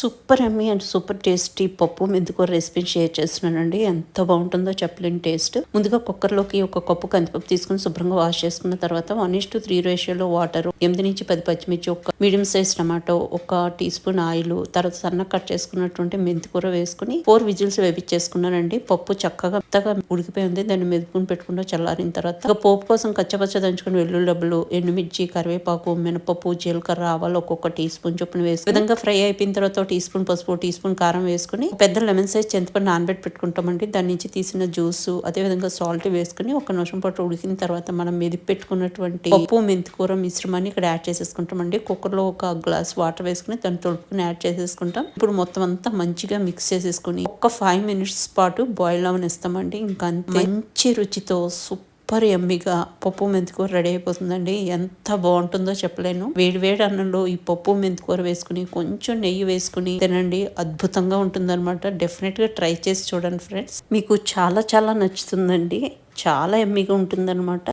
Super yummy and super tasty పప్పు. మెంతికూర recipe share చేస్తున్నానండి. ఎంత బాగుంటుందో చెప్పలేని టేస్ట్. ముందుగా కుక్కర్లోకి ఒక కప్పు కందిపప్పు తీసుకుని శుభ్రంగా వాష్ చేసుకున్న తర్వాత వన్ ఇస్ టు త్రీ రేషియోలో వాటర్ ఎనిమిది నుంచి పది పచ్చిమిర్చి ఒక మీడియం సైజ్ టమాటో ఒక టీ స్పూన్ ఆయిల్ తర్వాత సన్న కట్ చేసుకున్నటువంటి మెంతికూర వేసుకుని ఫోర్ విజిల్స్ వేపించేసుకున్నానండి. పప్పు చక్కగా మెత్తగా ఉడికిపోయి ఉంది. దాన్ని మెదుపుకుని పెట్టుకుంటూ చల్లారిన తర్వాత పోపు కోసం కచ్చపచ్చ దంచుకుని వెల్లుల్లి డబ్బులు ఎండుమిర్చి కరివేపాకు మినపప్పు జీలకర్ర ఆవాలు ఒక్కొక్క టీ స్పూన్ చొప్పున వేసి విధంగా ఫ్రై అయిపోయిన తర్వాత టీ స్పూన్ పసుపు టీ స్పూన్ కారం వేసుకుని పెద్ద లెమన్ సైజ్ చింతపండు నానబెట్టి పెట్టుకుంటామండి. దాని నుంచి తీసిన జ్యూస్ అదే విధంగా సాల్ట్ వేసుకుని ఒక నిమిషం పాటు ఉడికిన తర్వాత మనం మెదిపి పెట్టుకున్నటువంటి పప్పు మెంతికూర మిశ్రమాన్ని ఇక్కడ యాడ్ చేసేసుకుంటామండి. కుక్కర్లో ఒక గ్లాస్ వాటర్ వేసుకుని దాన్ని తొలుపుకుని యాడ్ చేసేసుకుంటాం. ఇప్పుడు మొత్తం అంతా మంచిగా మిక్స్ చేసేసుకుని ఒక ఫైవ్ మినిట్స్ పాటు బాయిల్ అవనిస్తామండి. ఇంకా మంచి రుచితో సూపర్ సూపర్ ఎమ్మిగా పప్పు మెంతికూర రెడీ అయిపోతుందండి. ఎంత బాగుంటుందో చెప్పలేను. వేడి వేడి అన్నంలో ఈ పప్పు మెంతికూర వేసుకుని కొంచెం నెయ్యి వేసుకుని తినండి. అద్భుతంగా ఉంటుందన్నమాట. డెఫినెట్గా ట్రై చేసి చూడండి ఫ్రెండ్స్. మీకు చాలా చాలా నచ్చుతుందండి. చాలా ఎమ్మిగా ఉంటుందన్నమాట.